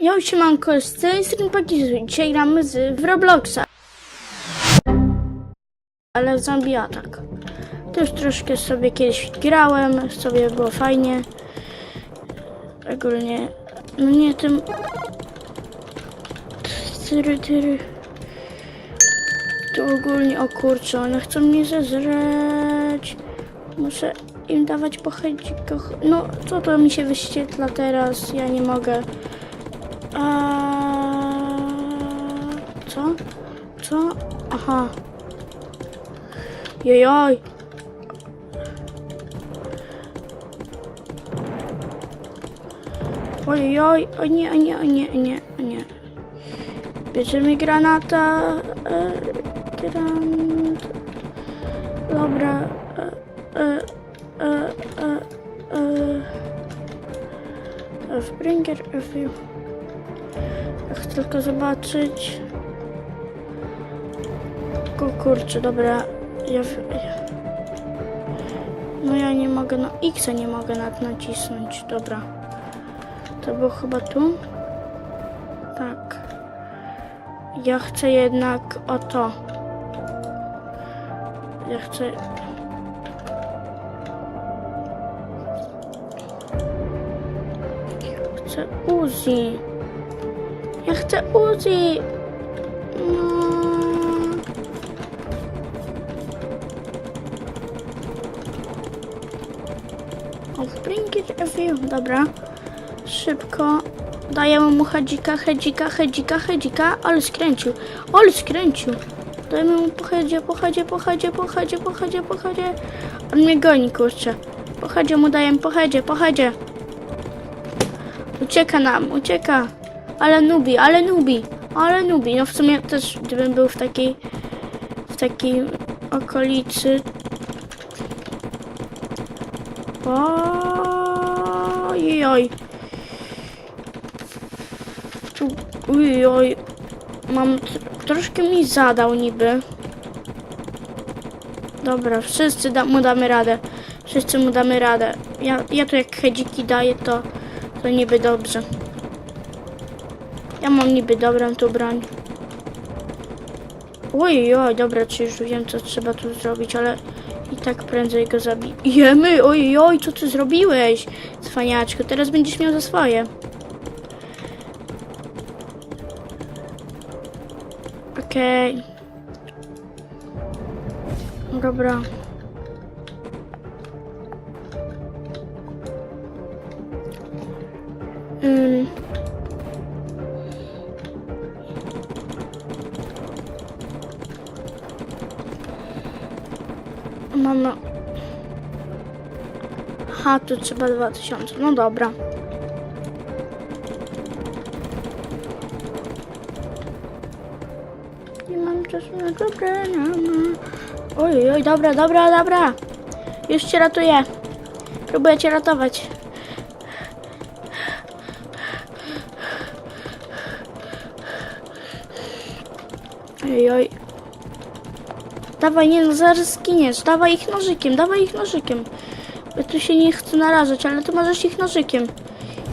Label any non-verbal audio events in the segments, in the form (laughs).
Yo, siemanko, z tej strony Pakizu. Dzisiaj gramy z w Robloxa. Ale zombie atak. To już troszkę sobie kiedyś grałem, sobie było fajnie. Ogólnie, no nie tym... Tyry, tyry. Tu ogólnie, o kurczę, one chcą mnie zezreć. Muszę im dawać po hedzikach. No, co to mi się wyświetla teraz? Ja nie mogę. A... Co? Co? Aha. Jojoj. Ojoj, o nie, o nie, o nie, o nie, o nie. Bierzemy granata. E, granat. Dobra. E, e, e, e, e. Springer, tylko zobaczyć. O kurczę, dobra. Ja. No ja nie mogę, no X nie mogę nad nacisnąć. Dobra. To było chyba tu? Tak. Ja chcę jednak o to. Ja chcę. Chcę Uzi. Ja chcę Uzi. Mm. Oh, bring it a. Dobra. Szybko. Dajemy mu hedzika, hedzika, hedzika, hedzika. Ale skręcił. Ale skręcił. Dajemy mu pochedzie, pochedzie, pochedzie, pochedzie, pochedzie, pochedzie. On mnie goni, kurczę. Pochedzie mu dajem, pochedzie, pochedzie. Ucieka nam, ucieka. Ale nubi, ale nubi, ale nubi. No w sumie też, gdybym był w takiej, w takiej okolicy. Ojoj. Tu, ojoj. Mam, tr- troszkę mi zadał niby. Dobra, wszyscy da, mu damy radę. Wszyscy mu damy radę. Ja, ja tu jak hedziki daję, to, to niby dobrze. Ja mam niby dobrą tu broń. Oj, oj, dobra, czy już wiem, co trzeba tu zrobić, ale i tak prędzej go zabijemy. Oj, oj, co ty zrobiłeś, cwaniaczku? Teraz będziesz miał za swoje. Okej. Dobra. Aha, tu trzeba 2000. No dobra. Nie mam czasu na dobrania. Oj, oj, dobra, dobra, dobra. Już cię ratuję. Próbuję cię ratować. Oj, oj. Dawaj, nie no, zaraz zginiesz. Dawaj ich nożykiem, dawaj ich nożykiem. Ja tu się nie chcę narażać, ale ty możesz ich nożykiem.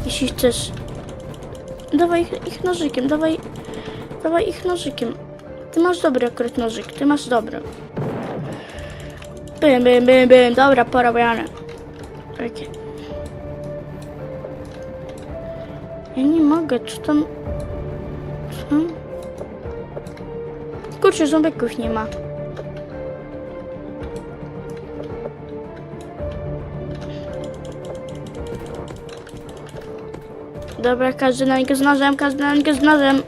Jeśli chcesz. Dawaj ich, ich nożykiem, dawaj. Dawaj ich nożykiem. Ty masz dobry akurat nożyk, ty masz dobry. Bym, bym, bym, bym. Dobra, porobione. Takie. Ja nie mogę, czy tam... Co? Kurczę, zombiaków nie ma. Dobra, każdy na niego z nożem, każdy na niego z nożem.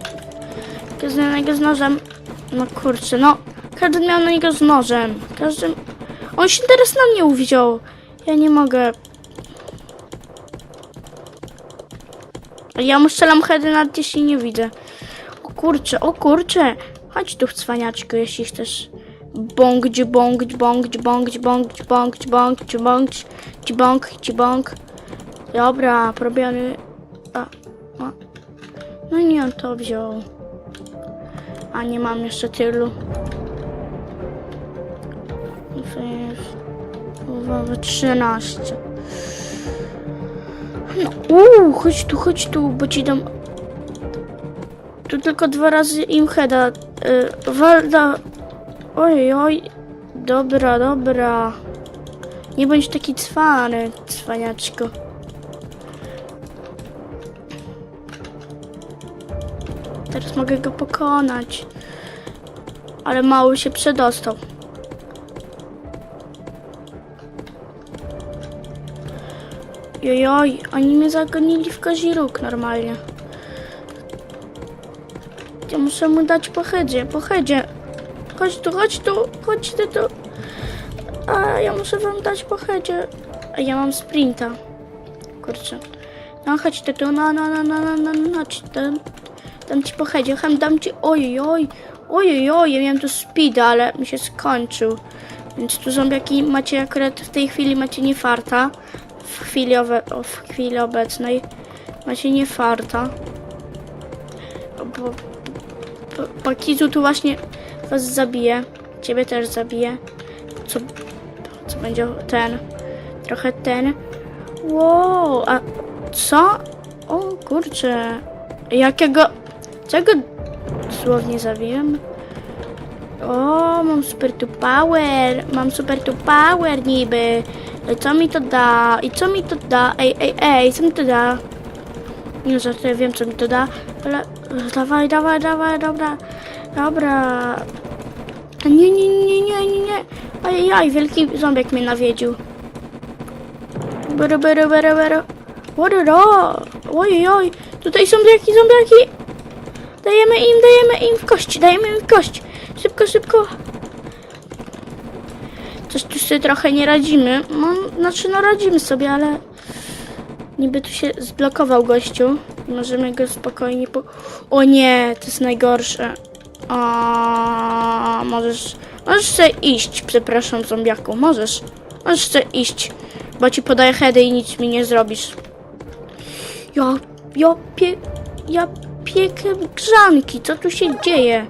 Każdy na niego z nożem. No kurczę, no. Każdy miał na niego z nożem. Każdy... On się teraz na mnie uwziął. Ja nie mogę. Ja mu strzelam heady nawet jeśli nie widzę. O kurczę, o kurczę. Chodź tu, cwaniaczku, jeśli chcesz. Bąk, dźbąk, dźbąk, dźbąk, dźbąk, dźbąk, dźbąk, dźbąk, dźbąk, dźbąk. Dobra, robiony. A, a. No nie on to wziął. A nie mam jeszcze tylu. Uwaga, 13. No, uuu, chodź tu, chodź tu, bo ci dam Tu tylko dwa razy im heada. Y, Walda. Oj, oj. Dobra, dobra. Nie bądź taki cwany, cwaniaczko. Teraz mogę go pokonać. Ale mały się przedostał. Jojoj, oni mnie zagonili w kozi róg normalnie. Ja muszę mu dać po headzie, po headzie. Chodź tu, chodź tu, chodź ty tu. A ja muszę wam dać po headzie. A ja mam sprinta. Kurczę. No chodź ty tu, no, no, no, no, no, no, no, chodź ten. Dam ci po headzie, dam ci, oj, oj, oj, oj, ja miałem tu speeda, ale mi się skończył. Więc tu zombiaki macie akurat w tej chwili macie nie farta. W chwili, owe, o, w chwili obecnej macie nie farta. Bo, bo, bo Kizu tu właśnie was zabije. Ciebie też zabije. Co, co będzie ten? Trochę ten. Wow, a co? O kurczę. Jakiego? Czego dosłownie zabiłem? O, mam super tu power. Mam super tu power niby. I co mi to da? I co mi to da? Ej, ej, ej, co mi to da? Nie żartuję, wiem co mi to da, ale dawaj, dawaj, dawaj, dobra, dobra. Nie, nie, nie, nie, nie, nie. Ajajaj, wielki ząbek mnie nawiedził. Bero, bero, bero, bero. Ororo. Ojej, oj, tutaj zombiaki, zombiaki. Dajemy im, dajemy im w kość, dajemy im w kość. Szybko, szybko. Coś tu sobie trochę nie radzimy. No, znaczy, no radzimy sobie, ale niby tu się zblokował gościu. Możemy go spokojnie po... O nie, to jest najgorsze. A możesz... Możesz sobie iść, przepraszam, zombiaku. Możesz. Możesz sobie iść, bo ci podaję heady i nic mi nie zrobisz. Ja... Ja pie... Ja piekę grzanki. Co tu się dzieje?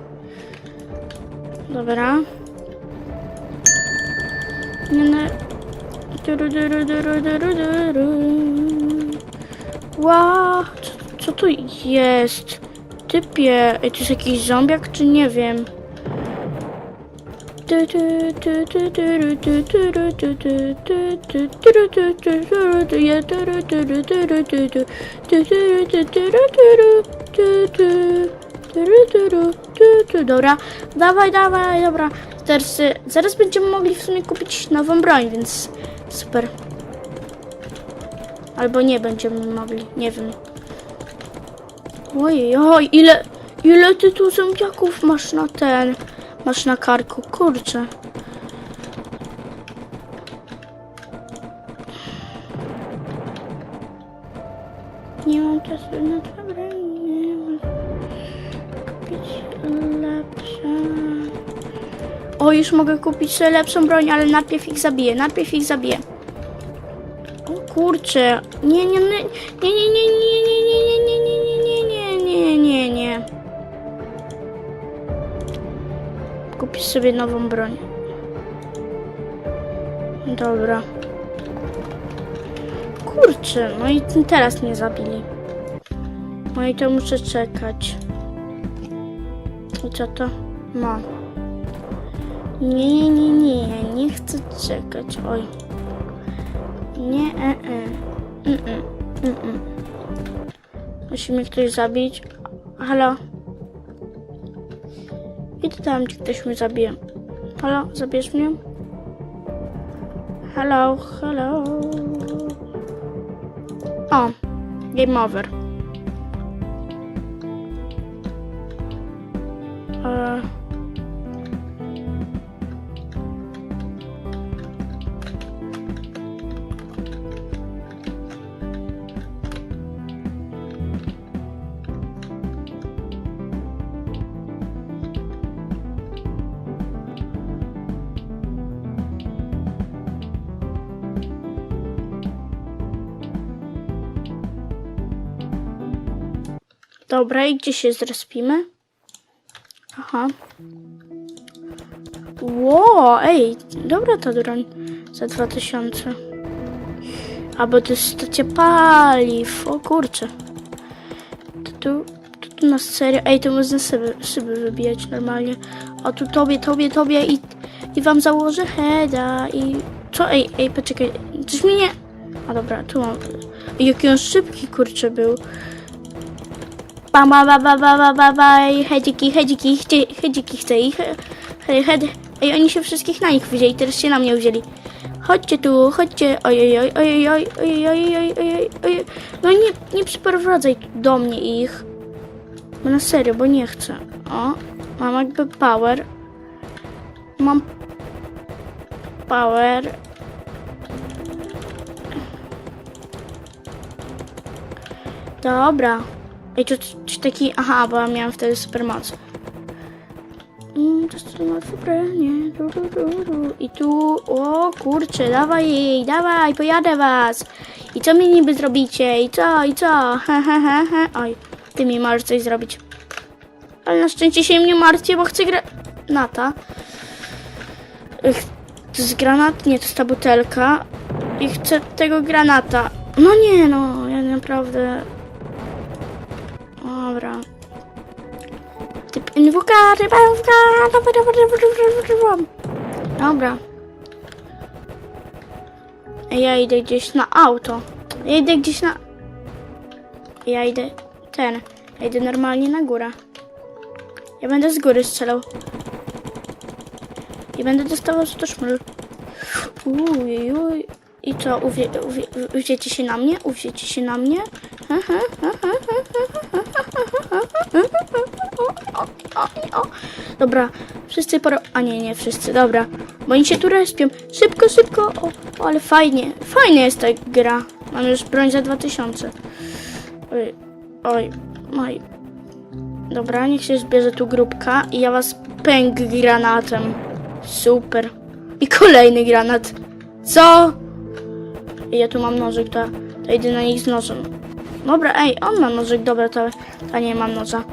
Dobra. Nie, nie. Ła, co, co to jest? Typie, to jest jakiś zombiak, czy nie wiem? Dobra, dawaj, dawaj, dobra. Teraz, zaraz będziemy mogli w sumie kupić nową broń, więc super. Albo nie będziemy mogli, nie wiem. Ojej, oj, ile, ile ty tu zombiaków masz na ten, Masz na karku, kurczę. Nie mam czasu na dobre, nie mam kupić lepsze. O, już mogę kupić lepszą broń, ale najpierw ich zabiję, najpierw ich zabiję. O kurczę, nie, nie, nie, nie, nie, nie, nie. Kupisz sobie nową broń. Dobra. Kurczę, no i teraz mnie zabili. No i to muszę czekać. I co to? No. Nie, nie, nie, nie, nie chcę czekać. Oj. Nie, e, e. Mm, mm, mm, mm. Musi mnie ktoś zabić. Halo? Idę tam, gdzie ktoś mnie zabije. Halo, zabierz mnie? Halo, halo. O, game over. Dobra, i gdzie się zrespimy? Aha. Ło, ej, dobra ta broń za 2000. A bo to jest stacja paliw, o kurczę. Tu, tu, tu, tu na serio? Ej, to można szyby wybijać normalnie. O, tu tobie, tobie, tobie i, i wam założę heada i... Co? Ej, ej, poczekaj. Coś mi nie... A dobra, tu mam... Jaki on szybki, kurczę, był. Ba, ba, ba, ba, ba, ba, ba, ba, hedziki, hedziki, hedziki chce ich. He, he, ej, oni się wszystkich na nich wzięli, teraz się na mnie wzięli. Chodźcie tu, chodźcie, ojej, oj, ojej, oj, ojej, ojej, ojej, ojej, ojej. No nie, nie przyprowadzaj do mnie ich. Bo na serio, bo nie chcę. O, mam jakby power. Mam power. Dobra. Ej, czy, czy taki... Aha, bo ja miałam wtedy supermoc. Mm, to jest nie. Du, du, du, du. I tu... O, kurczę, dawaj jej, dawaj, pojadę was. I co mi niby zrobicie? I co, i co? He. Oj, ty mi możesz coś zrobić. Ale na szczęście się nie martwię, bo chcę granata. Ech, To jest granat? Nie, to jest ta butelka. I chcę tego granata. No nie, no, ja naprawdę... Typ NWK, dobra, dobra, dobra, dobra, dobra. Dobra. Ja idę gdzieś na auto. Ja idę gdzieś na... Ja idę... Ten. Ja idę normalnie na górę. Ja będę z góry strzelał. I będę dostawał 100 szmul. I co, uwie, uwie, uwziecie się na mnie? Uwziecie się na mnie? Dobra, wszyscy poro... A nie, nie wszyscy, dobra. Bo oni się tu respią. Szybko, szybko. O, ale fajnie. Fajna jest ta gra. Mam już broń za 2000. Oj, oj, oj. Dobra, niech się zbierze tu grupka i ja was pęk granatem. Super. I kolejny granat. Co? I ja tu mam nożyk, to, to idę na nich z nożem. Dobra, ej, on ma nożyk, dobra, to ja nie mam noża.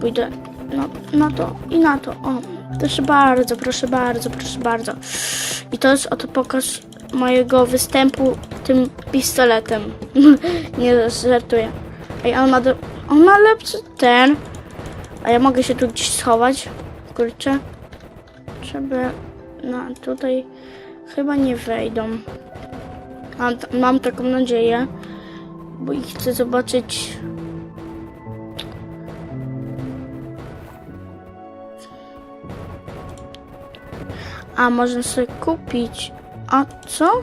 Pójdę na, na to i na to. O, proszę bardzo, proszę bardzo, proszę bardzo. I to jest oto pokaz mojego występu tym pistoletem. (laughs) nie żartuję. Ej, on ma, do, on ma lepszy ten. A ja mogę się tu gdzieś schować. Kurczę. Żeby na tutaj chyba nie wejdą. Mam, mam taką nadzieję, bo ich chcę zobaczyć. A można sobie kupić. A co?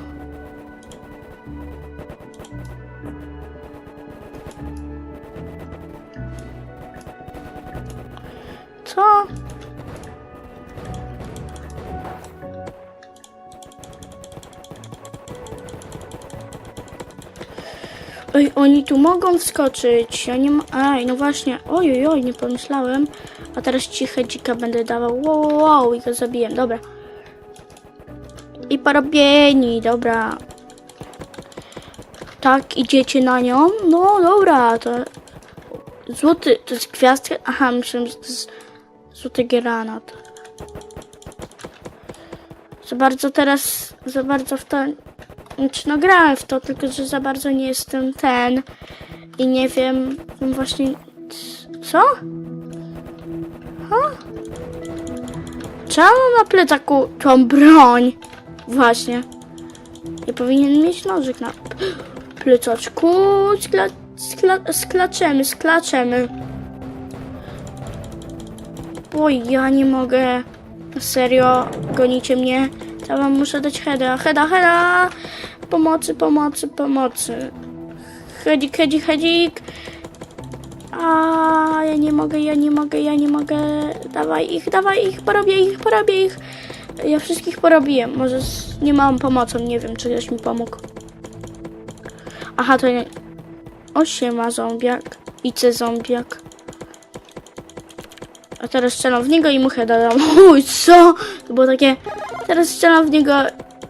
Ej, oni tu mogą wskoczyć. Ja nie ma... Ej, no właśnie. Oj, oj, oj, nie pomyślałem. A teraz ciche dzika będę dawał. Wow, wow, wow, i go zabiję. Dobra. I porobieni, dobra. Tak, idziecie na nią? No, dobra, to... Złoty, to jest gwiazdka? Aha, myślałem, że to jest złoty granat. Za bardzo teraz, za bardzo w to... Znaczy, no grałem w to, tylko że za bardzo nie jestem ten i nie wiem wiem właśnie... Co? Ha? Czemu na plecaku tą broń? Właśnie. Nie powinien mieć nożyk na plecaczku. Skla, skla, sklaczemy, sklaczemy. Oj, ja nie mogę. Serio, gonicie mnie. Ja wam muszę dać heada, heada, heada. Pomocy, pomocy, pomocy. Hedzik, hedzik, hedzik. A ja nie mogę, ja nie mogę, ja nie mogę. Dawaj ich, dawaj ich, porobię ich, porobię ich. Ja wszystkich porobiłem. Może z nie małą pomocą, nie wiem, czy ktoś mi pomógł. Aha, to nie. O siema, zombiak. Ice zombiak. A teraz strzelam w niego i mu heada dam. Uj, co? To było takie... Teraz strzelam w niego,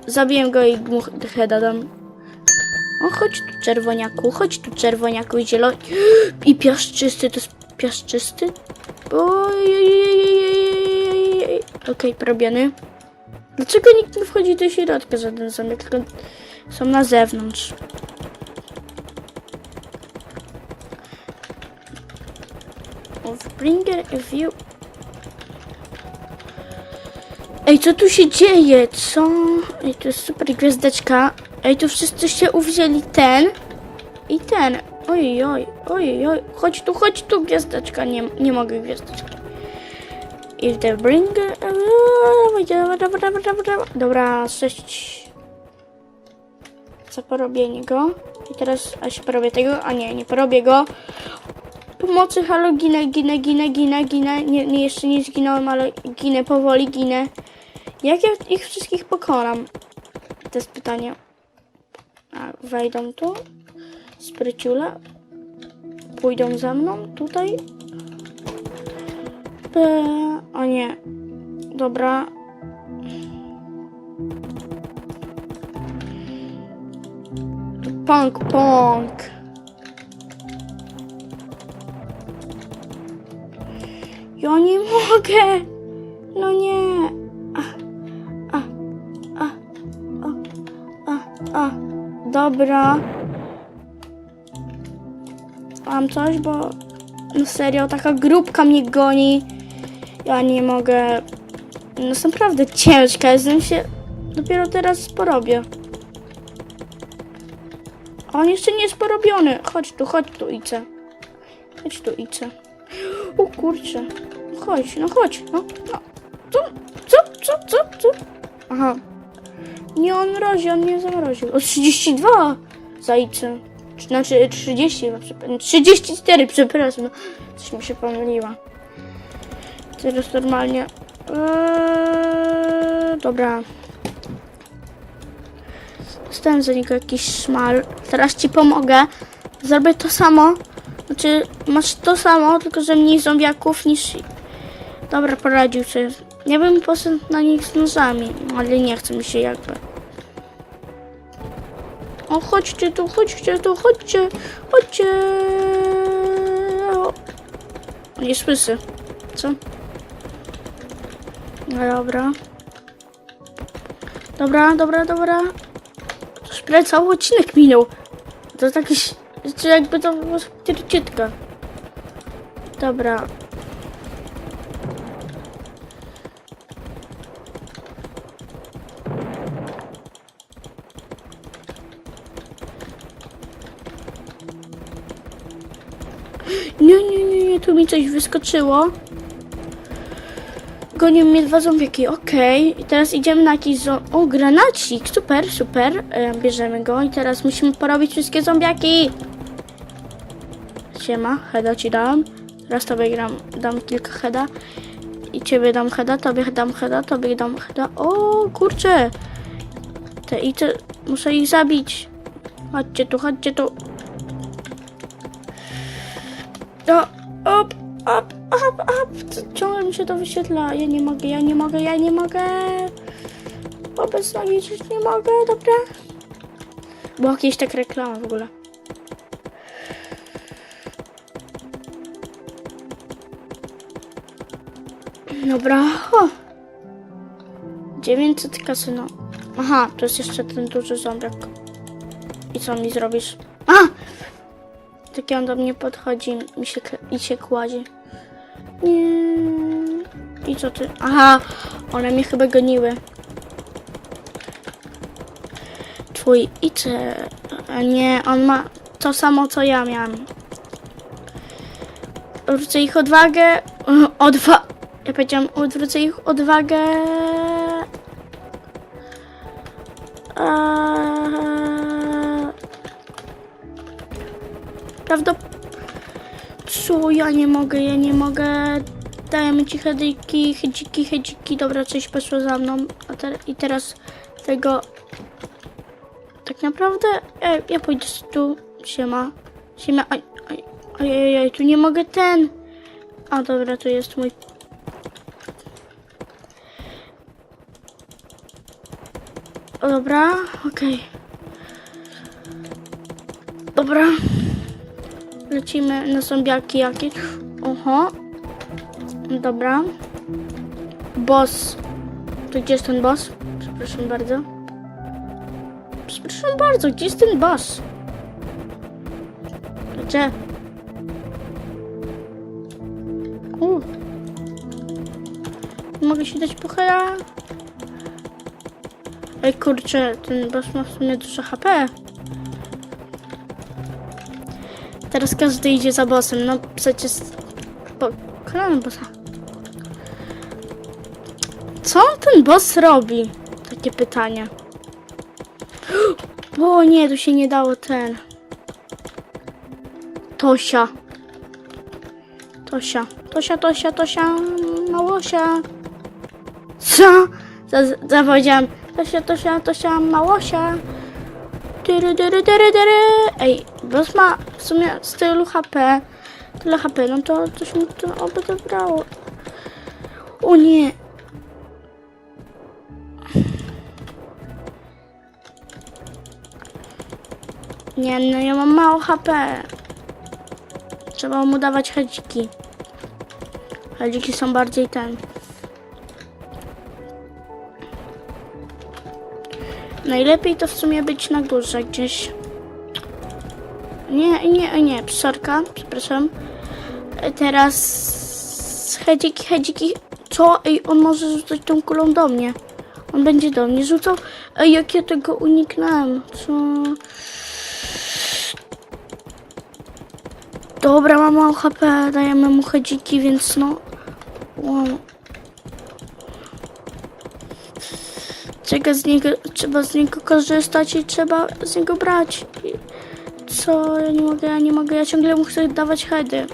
zabiję go i mu heada dam. O, chodź tu czerwoniaku, chodź tu czerwoniaku i zielony. (gasps) I piaszczysty, to jest piaszczysty? Okej, porobiony. Dlaczego nikt nie wchodzi do środka, żaden zamek, tylko są na zewnątrz. of bringer you... Ej, co tu się dzieje? Co? Ej, tu jest super gwiazdeczka. Ej, tu wszyscy się uwzięli ten i ten. Ojej, oj, ojej, oj. Chodź tu, chodź tu, gwiazdeczka. Nie, nie mogę gwiazdeczki. If the bringer... Dobra, sześć... Za porobienie go. I teraz, a się porobię tego? A nie, nie porobię go. Pomocy, halo, ginę, ginę, ginę, ginę, ginę. Nie, nie, jeszcze nie zginąłem, ale ginę powoli, ginę. Jak ja ich wszystkich pokonam? To jest pytanie. A, wejdą tu. Spryciule. Pójdą za mną tutaj. Eee, o nie. Dobra. Punk, punk. Ja nie mogę. No nie. Dobra. Mam coś, bo no serio, taka grupka mnie goni. Ja nie mogę. No jest naprawdę ciężka, jestem się dopiero teraz porobię. On jeszcze nie jest porobiony. Chodź tu, chodź tu, Ice. Chodź tu, Ice. O kurczę. Chodź, no chodź, no. no. Co, co, co, co, co? Aha. Nie, on mrozi, on nie zamroził. O, 32 za Ice. Znaczy 30, no, przepraszam. 34, przepraszam. No, coś mi się pomyliła. Teraz normalnie. Eee, dobra. Dostałem za niego jakiś szmal. Teraz ci pomogę. Zrobię to samo. Znaczy, masz to samo, tylko że mniej zombiaków niż... Dobra, poradził sobie. Ja bym poszedł na nich z nożami, ale nie chce mi się jakby. O, chodźcie tu, chodźcie tu, chodźcie, chodźcie. O. Nie słyszę. Co? No dobra. Dobra, dobra, dobra. Już prawie cały odcinek minął. To jest jakiś... Jakby to była. Dobra. Coś wyskoczyło. Gonią mnie dwa zombieki, okej. I teraz idziemy na jakiś zo... O, granacik, super, super. E, bierzemy go i teraz musimy porobić wszystkie zombiaki. Siema, heada ci dam. Teraz tobie gram, dam kilka heada. I ciebie dam heada, tobie dam heada, tobie dam heada. O, kurczę. Te i te, muszę ich zabić. Chodźcie tu, chodźcie tu. O, op, op, op, op. Ciągle mi się to wyświetla. Ja nie mogę, ja nie mogę, ja nie mogę. Wobec nogi nie mogę, dobra? Była jakieś tak reklama w ogóle. Dobra. O. 900 kasyno. Aha, to jest jeszcze ten duży zombiak. I co mi zrobisz? A! Tak on do mnie podchodzi mi się, i się kładzie. Nie. I co ty? Aha, one mnie chyba goniły. Twój ice. A nie, on ma to samo co ja miałam. Odwrócę ich odwagę. (laughs) Odwa... Ja powiedziałam, odwrócę ich odwagę. Co? Ja nie mogę, ja nie mogę. Dajemy ci hedyki, hedziki, hedziki. Dobra, coś poszło za mną. A te, I teraz tego... Tak naprawdę... Ja, ja pójdę tu. Siema. Siema. Oj, oj, oj, oj, tu nie mogę ten. A dobra, tu jest mój... O, dobra, okej. Dobra lecimy na zombiaki jakieś. Oho. Dobra. Boss. To gdzie jest ten boss? Przepraszam bardzo. Przepraszam bardzo, gdzie jest ten boss? Gdzie? U. Mogę się dać puchera? Ej kurczę, ten boss ma w sumie dużo HP. Teraz każdy idzie za bossem, no przecież... Pokonałem bossa. Co ten boss robi? Takie pytanie. (gasps) O nie, tu się nie dało ten. Tosia. Tosia. Tosia, Tosia, Tosia, Małosia. Co? Za- Zapowiedziałam. Tosia, Tosia, Tosia, Małosia. Tyry, tyry, tyry, tyry. Ej, boss ma w sumie z tylu HP. Tyle HP, no to coś mi to oby dobrało. O nie. Nie, no ja mam mało HP. Trzeba mu dawać hedziki. Hedziki są bardziej ten. Najlepiej to w sumie być na górze gdzieś. Nie, nie, nie, psorka, przepraszam. Teraz hedziki, hedziki. Co? Ej, on może rzucać tą kulą do mnie. On będzie do mnie rzucał. Ej, jak ja tego uniknąłem. Co? Dobra, mam mało HP, dajemy mu hedziki, więc no... Wow. Z niego, trzeba z niego korzystać i trzeba z niego brać. Co? Ja nie mogę, ja nie mogę, ja ciągle mu chcę dawać heady.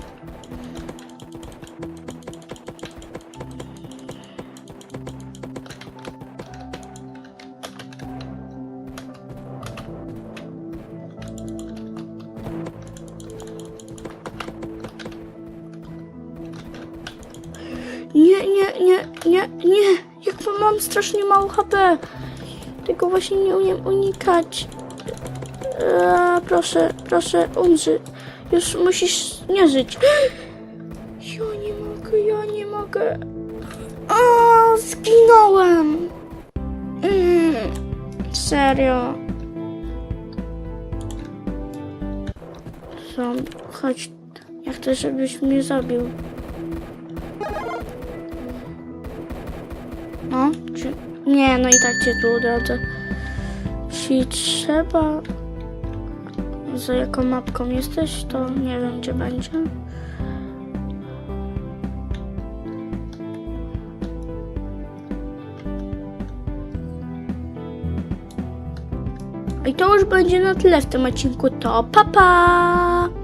Nie, nie, nie, nie, nie. Jak mam strasznie mało HP. Tego właśnie nie umiem unikać. Eee, proszę, proszę, umrzyj. Już musisz nie żyć. Ja nie mogę, ja nie mogę. A, zginąłem. Mm, serio. Zombie, chodź. Ja chcę, żebyś mnie zabił. No, czy... Nie, no i tak cię tu odradzę. Jeśli trzeba... Za jaką mapką jesteś, to nie wiem, gdzie będzie. I to już będzie na tyle w tym odcinku. To papa! Pa!